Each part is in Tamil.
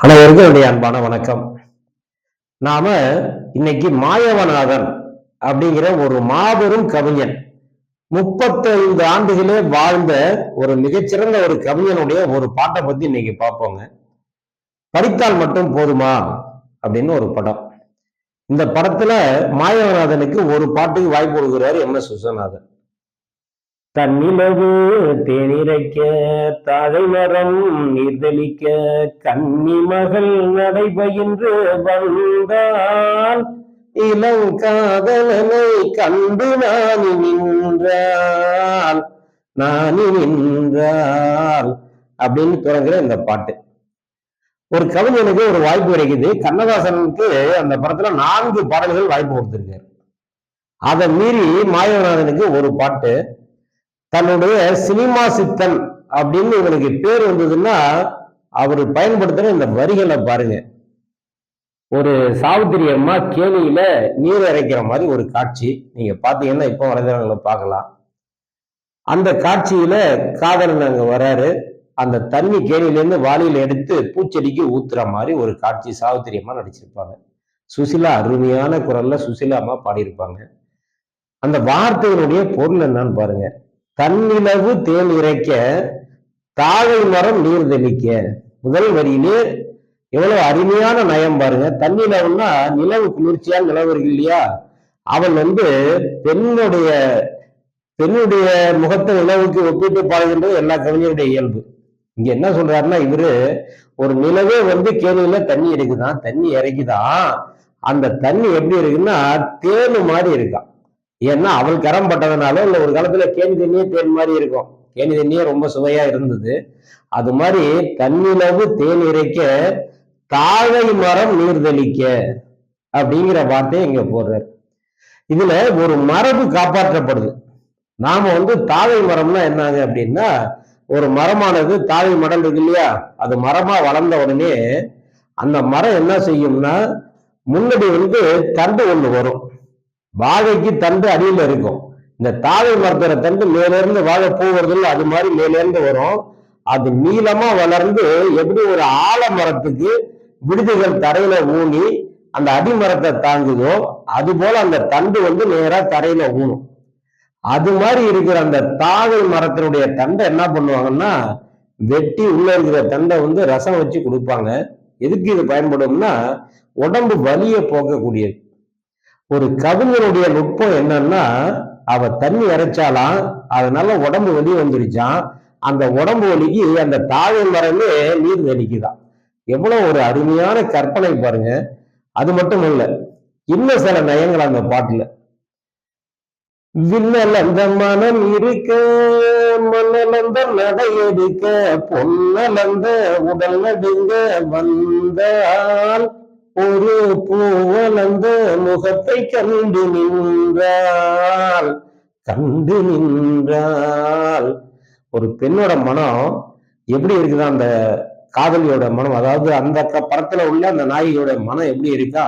அனைவருக்கும் என்னுடைய அன்பான வணக்கம். நாம இன்னைக்கு மாயவநாதன் அப்படிங்கிற ஒரு மாபெரும் கவிஞன் முப்பத்தைந்து ஆண்டுகளே வாழ்ந்த ஒரு மிகச்சிறந்த ஒரு கவிஞனுடைய ஒரு பாட்டை பத்தி இன்னைக்கு பார்ப்போங்க. படித்தால் மட்டும் போதுமா? அப்படின்னு ஒரு படம். இந்த படத்துல மாயவநாதனுக்கு ஒரு பாட்டுக்கு வாய்ப்பு கொடுக்கிறாரு எம் எஸ் விஸ்வநாதன். தன்னிலவு தேனிரைக்க தாழை மரம் நீர்தளிக்க கன்னி மகள் நடைபயின்று வந்தான் இளம் காதலனை கண்டு நானி நின்றால் நானி நின்றால் அப்படின்னு தொடங்குற இந்த பாட்டு. ஒரு கவிஞனுக்கு ஒரு வாய்ப்பு கிடைக்குது. கண்ணதாசனுக்கு அந்த படத்துல நான்கு பாடல்கள் வாய்ப்பு கொடுத்திருக்காரு. அதை மீறி மாயவநாதனுக்கு ஒரு பாட்டு. தன்னுடைய சினிமா சித்தன் அப்படின்னு இவனுக்கு பேர் வந்ததுன்னா அவர் பயன்படுத்துற இந்த வரிகளை பாருங்க. ஒரு சாவித்திரி அம்மா கேணியில நீர் இறைக்கிற மாதிரி ஒரு காட்சி. நீங்க பாத்தீங்கன்னா இப்போ வரைதளங்களை பார்க்கலாம். அந்த காட்சியில காதலன் அங்க வராரு. அந்த தண்ணி கேணியிலேருந்து வாளியில எடுத்து பூச்செடிக்கு ஊத்துற மாதிரி ஒரு காட்சி சாவித்திரி அம்மா நடிச்சிருப்பாங்க. சுசிலா அருமையான குரல்ல சுசிலா அம்மா பாடியிருப்பாங்க. அந்த வார்த்தைகளுடைய பொருள் என்னன்னு பாருங்க. தன்னிலவு தேன் இறைக்க தாழை மரம் நீர் தெளிக்க. முதல் வரியிலே எவ்வளவு அருமையான நயம் பாருங்க. தன்னிலவுன்னா நிலவு குளிர்ச்சியா நிலவு இருக்கு இல்லையா? அவன் வந்து பெண்ணுடைய பெண்ணுடைய முகத்தை நிலவுக்கு ஒப்பிட்டு பாடுகின்றது எல்லா கவிஞருடைய இயல்பு. இங்க என்ன சொல்றாருன்னா இவரு ஒரு நிலவே வந்து கேணியில தண்ணி இருக்குதான். தண்ணி இறக்கிதான். அந்த தண்ணி எப்படி இருக்குன்னா தேனு மாதிரி இருக்கான் ஏன்னா அவள் கரம் பட்டதுனால இல்லை ஒரு காலத்துல கேணி தண்ணியே தேன் மாதிரி இருக்கும். கேணி தண்ணியே ரொம்ப சுவையா இருந்தது. அது மாதிரி தன்னிலவு தேன் இறைக்க தாழை மரம் நீர் தெளிக்க அப்படிங்கிற வார்த்தையை இங்க போடுறாரு. இதுல ஒரு மரபு காப்பாற்றப்படுது. நாம வந்து தாழை மரம்னா என்னங்க அப்படின்னா ஒரு மரமானது தாழை மடம் இருக்கு இல்லையா? அது மரமா வளர்ந்த உடனே அந்த மரம் என்ன செய்யும்னா முன்னாடி வந்து தண்டு ஒண்ணு வரும். வாழைக்கு தண்டு அடியில் இருக்கும். இந்த தாழை மரத்தோட தண்டு மேலேருந்து வாழை பூ வருதுல்ல அது மாதிரி மேலேருந்து வரும். அது நீளமா வளர்ந்து எப்படி ஒரு ஆலமரத்துக்கு விடுதிகள் தரையில ஊனி அந்த அடிமரத்தை தாங்குதோ அது போல அந்த தண்டு வந்து நேரா தரையில ஊனும். அது மாதிரி இருக்கிற அந்த தாழை மரத்தினுடைய தண்டை என்ன பண்ணுவாங்கன்னா வெட்டி உள்ள இருக்கிற தண்டை வந்து ரசம் வச்சு கொடுப்பாங்க. எதுக்கு இது பயன்படும்னா உடம்பு வலியை போக்கக்கூடியது. ஒரு கவிஞருடைய நுட்பம் என்னன்னா அவ தண்ணி இறைச்சாலாம் அதனால உடம்பு வலி வந்துருச்சான் அந்த உடம்பு வலிக்கு அந்த தாழை மரமே நீர் வலிக்குதான் எவ்வளவு ஒரு அருமையான கற்பனை பாருங்க. அது மட்டும் இல்ல இன்னும் சில நயங்கள் அந்த பாட்டுல. விண்ணலந்த மனம் இருக்க மண்ணலந்த நடையெடுக்க பொன்னலந்த உடல் நடுங்க வந்தால் ஒரு பூவலந்த முகத்தை கண்டு நின்றால் கண்டு நின்றால் ஒரு பெண்ணோட மனம் எப்படி இருக்குது? அந்த காதலியோட மனம் அதாவது அந்த படத்துல உள்ள அந்த நாயகியோட மனம் எப்படி இருக்கா?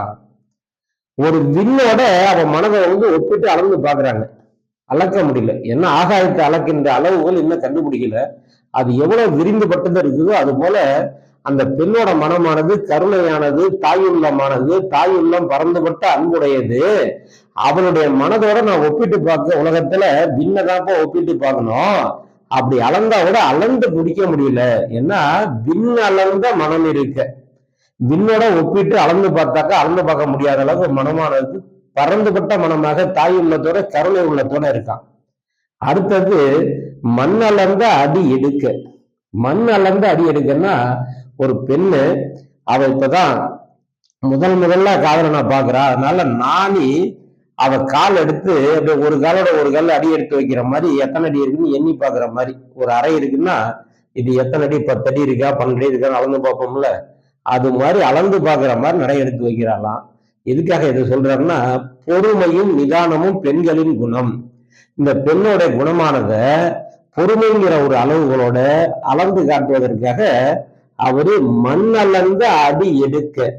ஒரு விண்ணோட அவ மனதை வந்து ஒப்பிட்டு அளந்து பாக்குறாங்க அளக்க முடியல. என்ன ஆகாயத்தை அளக்கின்ற அளவுகள் இன்னும் கண்டுபிடிக்கல. அது எவ்வளவு விரிந்துபட்டது இருக்குதோ அது போல அந்த பெண்ணோட மனமானது கருணையானது தாயுள்ளமானது தாயுள்ளம் பறந்துபட்ட அன்புடையது. அவளுடைய மனதோட நான் ஒப்பிட்டு பார்க்க உலகத்துல விண்ணதாப்ப ஒப்பிட்டு பார்க்கணும். அப்படி அளந்தா கூட அளந்து பிடிக்க முடியல. ஏன்னா பின் அளந்த மனம் இருக்க. விண்ணோட ஒப்பிட்டு அளந்து பார்த்தாக்கா அளந்து பார்க்க முடியாத அளவுக்கு மனமானது பறந்துபட்ட மனமாக தாய் உள்ளத்தோட கருணை உள்ளத்தோட இருக்கான். அடுத்தது மண் அளந்த அடி எடுக்க. மண் அளந்த அடி எடுக்கன்னா ஒரு பெண்ணு அவ இப்பதான் முதல் முதல்ல காதலை பாக்குறா. அதனால நாணி அவ கால் எடுத்து அப்படியே ஒரு காலோட ஒரு கால அடி எடுத்து வைக்கிற மாதிரி எத்தனை அடி இருக்குன்னு எண்ணி பாக்குற மாதிரி. ஒரு அறை இருக்குன்னா இது எத்தனை அடி பத்து அடி இருக்கா பன்னெண்டு அடி இருக்கான்னு அளந்து பார்ப்போம்ல. அது மாதிரி அளந்து பாக்குற மாதிரி நிறைய எடுத்து வைக்கிறாளாம். எதுக்காக இதை சொல்றாருன்னா பொறுமையும் நிதானமும் பெண்களின் குணம். இந்த பெண்ணோட குணமானத பொறுமைங்கிற ஒரு அளவுகளோட அளந்து காட்டுவதற்காக அவரு மண் அடி எடுக்க.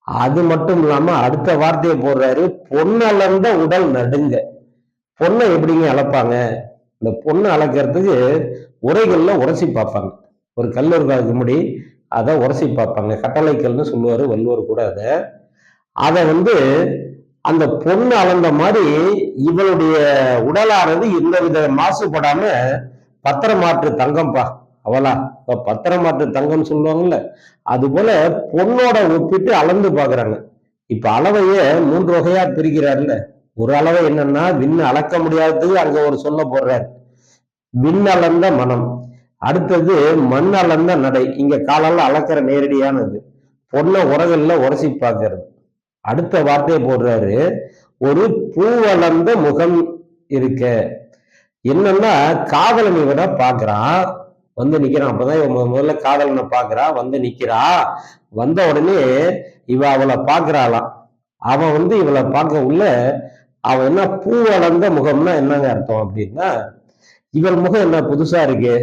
அது மட்டும் இல்லாம அடுத்த வார்த்தையை போடுறாரு பொண்ணளந்த உடல் நடுங்க. பொண்ணை எப்படிங்க அளப்பாங்க? இந்த பொண்ணை அளக்கிறதுக்கு உரைகள்ல உரசி பார்ப்பாங்க. ஒரு கல்லூரி காலத்துக்கு முடி அதை உரசி பார்ப்பாங்க. கட்டளைக்கல்னு சொல்லுவாரு வள்ளுவர் கூட அதை. அதை வந்து அந்த பொண்ணு அளந்த மாதிரி இவளுடைய உடலானது எந்த வித மாசுபடாம பத்திரமாற்று தங்கம்பா அவளா இப்ப பத்திரமாற்று தங்கம் சொல்லுவாங்கல்ல அது போல பொண்ணோட ஒப்பிட்டு அளந்து பாக்குறாங்க. இப்ப அளவையே மூன்று வகையா பிரிக்கிறார்ல ஒரு அளவை என்னன்னா விண்ணு அளக்க முடியாதது அங்க ஒரு சொல்ல போடுறாரு. விண் அளந்த மனம். அடுத்தது மண் அளந்த நடை. இங்க காலால அளக்கிற நேரடியானது. பொண்ணை உரகல்ல உரசி பார்க்கறது அடுத்த வார்த்தையை போடுறாரு. ஒரு பூ வளர்ந்த முகம் இருக்க. என்னன்னா காதலன் விட பாக்குறான். வந்து நிக்கிறான். அப்பதான் இவன் முதல்ல காதலனை பாக்குறா. வந்து நிக்கிறா. வந்த உடனே இவ அவளை பாக்குறாளாம். அவன் வந்து இவளை பார்க்க உள்ள அவன் என்ன பூ வளர்ந்த முகம்னா என்னங்க அர்த்தம் அப்படின்னா இவள் முகம் என்ன புதுசா இருக்கு?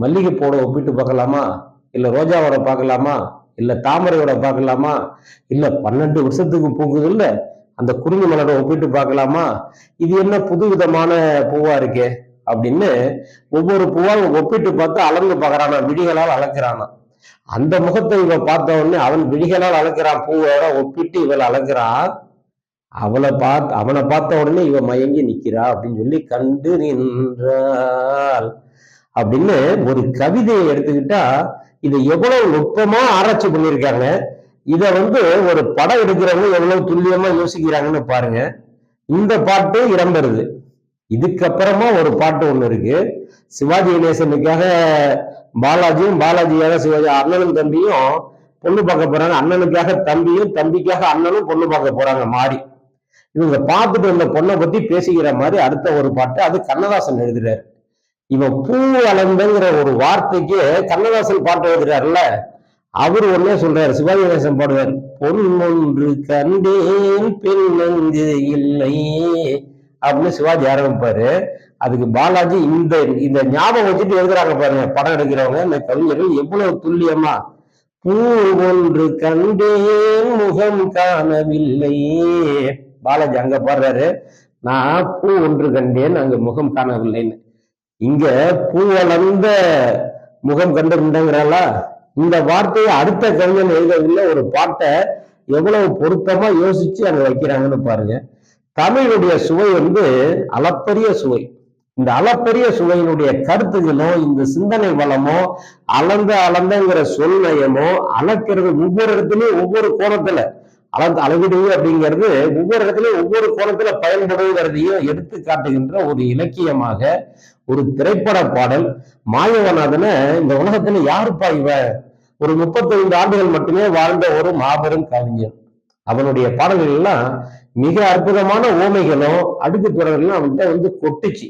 மல்லிகைப்பூவோட ஒப்பிட்டு பார்க்கலாமா? இல்ல ரோஜாவோட பார்க்கலாமா? இல்ல தாமரையோட பார்க்கலாமா? இல்ல பன்னெண்டு வருஷத்துக்கு பூக்குது இல்ல அந்த குருவி மலரோட ஒப்பிட்டு பார்க்கலாமா? இது என்ன புது விதமான பூவா இருக்கே? அப்படின்னு ஒவ்வொரு பூவா ஒப்பிட்டு பார்த்து அளந்து பார்க்கறானா விழிகளால் அளக்கிறானா அந்த முகத்தை இவ பார்த்த உடனே அவன் விழிகளால் அளக்கிறான் பூவோட ஒப்பிட்டு இவள் அளக்கிறான் அவளை பார்த்து அவனை பார்த்த உடனே இவ மயங்கி நிக்கிறா அப்படின்னு சொல்லி கண்டு நின்றாள். அப்படின்னு ஒரு கவிதையை எடுத்துக்கிட்டா இதை எவ்வளவு நுட்பமா ஆராய்ச்சி பண்ணியிருக்காங்க. இத வந்து ஒரு படம் எடுக்கிறவங்க எவ்வளவு துல்லியமா யோசிக்கிறாங்கன்னு பாருங்க. இந்த பாட்டு இடம்பெறுது இதுக்கப்புறமா ஒரு பாட்டு ஒன்று இருக்கு. சிவாஜி கணேசனுக்காக பாலாஜியும் பாலாஜியாக சிவாஜி அண்ணனும் தம்பியும் பொண்ணு பார்க்க போறாங்க. அண்ணனுக்காக தம்பியும் தம்பிக்காக அண்ணனும் பொண்ணு பார்க்க போறாங்க மாறி. இவங்க பார்த்துட்டு வந்த பொண்ணை பத்தி பேசிக்கிற மாதிரி அடுத்த ஒரு பாட்டு அது கண்ணதாசன் எழுதுறாரு. இவன் பூ அளந்தங்கிற ஒரு வார்த்தைக்கு கண்ணதாசன் பாட்டு எழுதுறாருல்ல. அவர் ஒன்னே சொல்றாரு சிவாஜி கணேசன் பாடுவார் பொன் ஒன்று கண்டேன் பெண் இல்லை. அப்படின்னு சிவாஜி ஆரம்பிப்பாரு. அதுக்கு பாலாஜி இந்த இந்த ஞாபகம் வச்சுட்டு எழுதுறாங்க பாருங்க படம் எடுக்கிறவங்க இந்த கவிஞர்கள் எவ்வளவு துல்லியமா பூ ஒன்று கண்டேன் முகம் காணவில்லை. பாலாஜி அங்க பாடுறாரு நான் பூ ஒன்று கண்டேன் அங்க முகம் காணவில்லைன்னு. இங்க பூ வளர்ந்த முகம் கண்டிருந்தங்கிறாளா? இந்த வார்த்தையை அடுத்த கவிஞன் எழுதவில்லை ஒரு பாட்டை எவ்வளவு பொருத்தமா யோசிச்சு அங்க வைக்கிறாங்கன்னு பாருங்க. தமிழுடைய சுவை வந்து அளப்பரிய சுவை. இந்த அளப்பரிய சுவையினுடைய கருத்துகளோ இந்த சிந்தனை வளமோ அளந்த அளந்தங்கிற சொல் நயமோ அளக்கிறது ஒவ்வொரு இடத்துலயும் ஒவ்வொரு கோணத்துல. அளந்து அளவிடுவது அப்படிங்கிறது ஒவ்வொரு இடத்துலயும் ஒவ்வொரு கோணத்துல பயன்படுவதையும் எடுத்து காட்டுகின்ற ஒரு இலக்கியமாக ஒரு திரைப்பட பாடல். மாயவநாதனை இந்த உலகத்துல யாருப்பா இவன் ஒரு முப்பத்தைந்து ஆண்டுகள் மட்டுமே வாழ்ந்த ஒரு மாபெரும் கவிஞர் அவனுடைய பாடல்கள் எல்லாம் மிக அற்புதமான ஓமைகளும் அடுக்கு தொடர்களும் அவன்கிட்ட வந்து கொட்டுச்சு.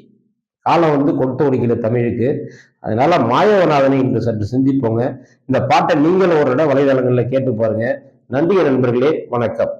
காலம் வந்து கொட்டு ஒடிக்கல தமிழுக்கு. அதனால மாயவநாதனை இன்று சற்று சிந்திப்போங்க. இந்த பாட்டை நீங்களும் ஒரு இடம் வலைதளங்களில் கேட்டு பாருங்க. நன்றி நண்பர்களே வணக்கம்.